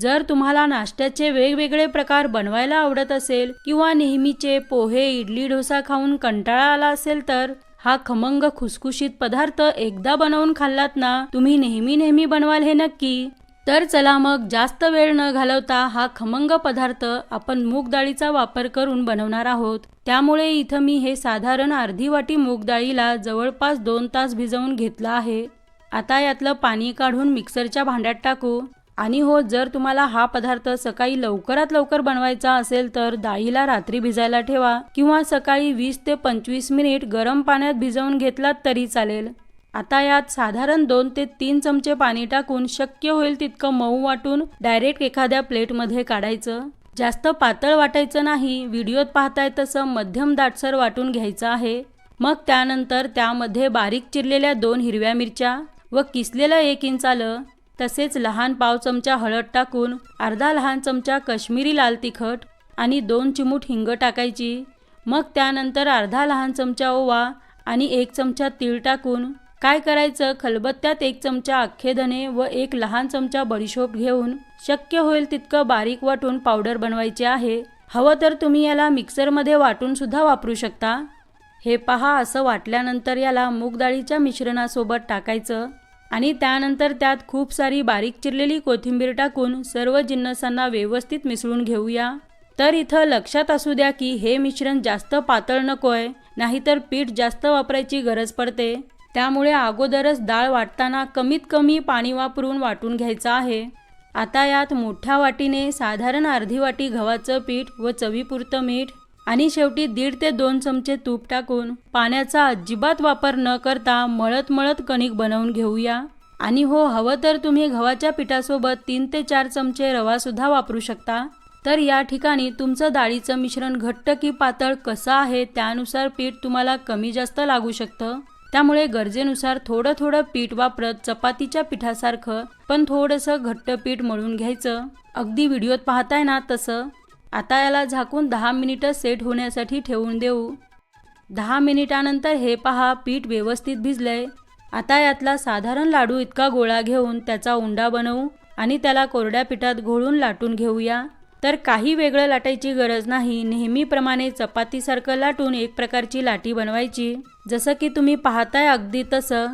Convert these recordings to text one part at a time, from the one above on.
जर तुम्हाला नाश्त्याचे वेगवेगळे प्रकार बनवायला आवडत असेल किंवा नेहमीचे पोहे इडली डोसा खाऊन कंटाळा आला असेल तर हा खमंग खुसखुशीत पदार्थ एकदा बनवून खाल्लात ना तुम्ही नेहमी नेहमी बनवाल हे नक्की. तर चला मग जास्त वेळ न घालवता हा खमंग पदार्थ आपण मूग डाळीचा वापर करून बनवणार आहोत. त्यामुळे इथं मी हे साधारण अर्धी वाटी मूग डाळीला जवळपास दोन तास भिजवून घेतलं आहे. आता यातलं पाणी काढून मिक्सरच्या भांड्यात टाकू. आणि हो जर तुम्हाला हा पदार्थ सकाळी लवकरात लवकर बनवायचा असेल तर डाळीला रात्री भिजायला ठेवा किंवा सकाळी वीस ते पंचवीस मिनिट गरम पाण्यात भिजवून घेतलात तरी चालेल. आता यात साधारण दोन ते तीन चमचे पाणी टाकून शक्य होईल तितकं मऊ वाटून डायरेक्ट एखाद्या प्लेटमध्ये काढायचं. जास्त पातळ वाटायचं नाही व्हिडिओत पाहताय तसं मध्यम दाटसर वाटून घ्यायचं आहे. मग त्यानंतर त्यामध्ये बारीक चिरलेल्या दोन हिरव्या मिरच्या व किसलेलं एक इंच आलं. तसेच लहान पाव चमचा हळद टाकून अर्धा लहान चमचा काश्मीरी लाल तिखट आणि दोन चिमूट हिंग टाकायची. मग त्यानंतर अर्धा लहान चमचा ओवा आणि एक चमचा तीळ टाकून काय करायचं? खलबत्त्यात एक चमचा अख्खे धने व एक लहान चमचा बडीशोप घेऊन शक्य होईल तितकं बारीक वाटून पावडर बनवायचे आहे. हवं तर तुम्ही याला मिक्सरमध्ये वाटून सुद्धा वापरू शकता. हे पहा असं वाटल्यानंतर याला मूग डाळीच्या मिश्रणासोबत टाकायचं. आणि त्यानंतर त्यात खूप सारी बारीक चिरलेली कोथिंबीर टाकून सर्व जिन्नसांना व्यवस्थित मिसळून घेऊया. तर इथं लक्षात असू द्या की हे मिश्रण जास्त पातळ नको आहे नाहीतर पीठ जास्त वापरायची गरज पडते. त्यामुळे अगोदरच डाळ वाटताना कमीत कमी पाणी वापरून वाटून घ्यायचं आहे. आता यात मोठ्या वाटीने साधारण अर्धी वाटी गव्हाचं पीठ व चवीपुरतं मीठ आणि शेवटी दीड ते दोन चमचे तूप टाकून पाण्याचा अजिबात वापर न करता मळत मळत कणिक बनवून घेऊया. आणि हो हवं तर तुम्ही गव्हाच्या पिठासोबत तीन ते चार चमचे रवा सुद्धा वापरू शकता. तर या ठिकाणी तुमचं डाळीचं मिश्रण घट्ट की पातळ कसं आहे त्यानुसार पीठ तुम्हाला कमी जास्त लागू शकतं. त्यामुळे गरजेनुसार थोडं थोडं पीठ वापरत चपातीच्या पिठासारखं पण थोडंसं घट्ट पीठ मळून घ्यायचं. अगदी व्हिडिओत पाहताय ना तसं. आता याला झाकून दहा मिनिटं सेट होण्यासाठी ठेवून देऊ. दहा मिनिटानंतर हे पहा पीठ व्यवस्थित भिजलंय. आता यातला साधारण लाडू इतका गोळा घेऊन त्याचा उंडा बनवू आणि त्याला कोरड्या पिठात घोळून लाटून घेऊया. तर काही वेगळं लाटायची गरज नाही नेहमीप्रमाणे चपातीसारखं लाटून एक प्रकारची लाटी बनवायची. जसं की तुम्ही पाहताय अगदी तसं.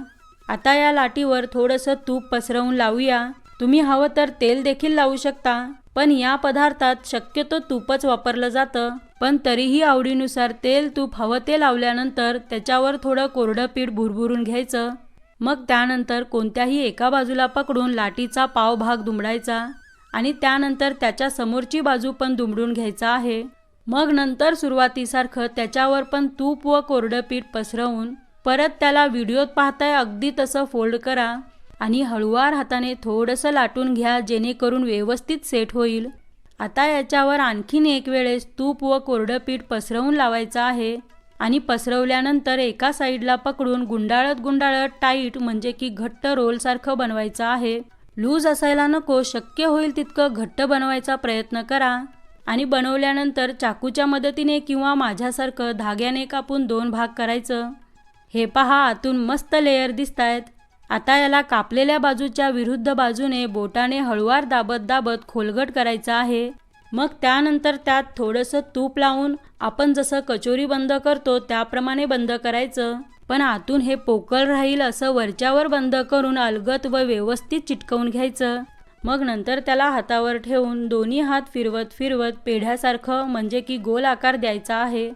आता या लाटीवर थोडंसं तूप पसरवून लावूया. तुम्ही हवं तर तेल देखील लावू शकता. पण या पदार्थात शक्यतो तूपच वापरलं जातं. पण तरीही आवडीनुसार तेल तूप हवं ते लावल्यानंतर त्याच्यावर थोडं कोरडं पीठ भुरभुरून घ्यायचं. मग त्यानंतर कोणत्याही एका बाजूला पकडून लाटीचा पाव भाग दुमडायचा आणि त्यानंतर त्याच्या समोरची बाजू पण दुमडून घ्यायचा आहे. मग नंतर सुरुवातीसारखं त्याच्यावर पण तूप व कोरडं पीठ पसरवून परत त्याला व्हिडिओत पाहताय अगदी तसं फोल्ड करा. आणि हळुवार हाताने थोडंसं लाटून घ्या जेणेकरून व्यवस्थित सेट होईल. आता याच्यावर आणखीन एक वेळेस तूप व कोरडं पीठ पसरवून लावायचं आहे. आणि पसरवल्यानंतर एका साईडला पकडून गुंडाळत गुंडाळत टाईट म्हणजे की घट्ट रोलसारखं बनवायचं आहे. लूज असायला नको शक्य होईल तितकं घट्ट बनवायचा प्रयत्न करा. आणि बनवल्यानंतर चाकूच्या मदतीने किंवा माझ्यासारखं धाग्याने कापून दोन भाग करायचं. हे पहा आतून मस्त लेयर दिसत आहेत आता याला कापलेल्या बाजूच्या विरुद्ध बाजूने बोटाने हळुवार दाबत दाबत खोलगट करायचं आहे. मग त्यानंतर त्यात थोडंसं तूप लावून आपण जसं कचोरी बंद करतो त्याप्रमाणे बंद करायचं. पण आतून हे पोकळ राहील असं वरच्यावर बंद करून अलगत व व्यवस्थित चिटकवून घ्यायचं. मग नंतर त्याला हातावर ठेवून दोन्ही हात फिरवत फिरवत पेढ्यासारखं म्हणजे की गोल आकार द्यायचा आहे.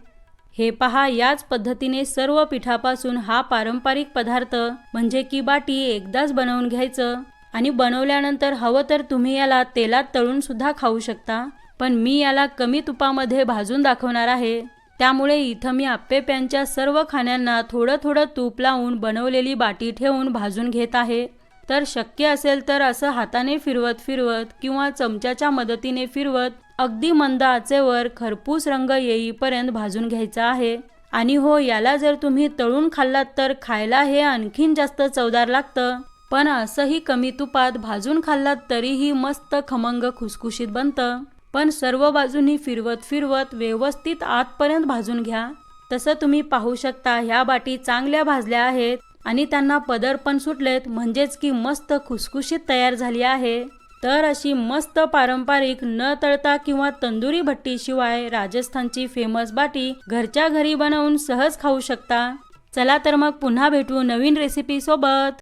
हे पहा याच पद्धतीने सर्व पिठापासून हा पारंपरिक पदार्थ म्हणजे की बाटी एकदाच बनवून घ्यायचं. आणि बनवल्यानंतर हवं तर तुम्ही याला तेलात तळून सुद्धा खाऊ शकता. पण मी याला कमी तुपामध्ये भाजून दाखवणार आहे. त्यामुळे इथं मी आप्पे पॅनच्या सर्व खाण्यांना थोडं थोडं तूप लावून बनवलेली बाटी ठेवून भाजून घेत आहे. तर शक्य असेल तर असं हाताने फिरवत फिरवत किंवा चमच्याच्या मदतीने फिरवत अगदी मंद आचेवर खरपूस रंग येईपर्यंत भाजून घ्यायचा आहे. आणि हो याला जर तुम्ही तळून खाल्लात तर खायला हे आणखीन जास्त चवदार लागतं. पण असंही कमी तुपात भाजून खाल्लात तरीही मस्त खमंग खुसखुशीत बनतं. पण सर्व बाजूनी फिरवत फिरवत व्यवस्थित आतपर्यंत भाजून घ्या. तसं तुम्ही पाहू शकता ह्या बाटी चांगल्या भाजल्या आहेत आणि त्यांना पदर पण सुटलेत म्हणजेच की मस्त खुसखुशीत तयार झाली आहे. तर अशी मस्त पारंपरिक न तळता किंवा तंदुरी भट्टीशिवाय राजस्थानची फेमस बाटी घरच्या घरी बनवून सहज खाऊ शकता. चला तर मग पुन्हा भेटू नवीन रेसिपी सोबत.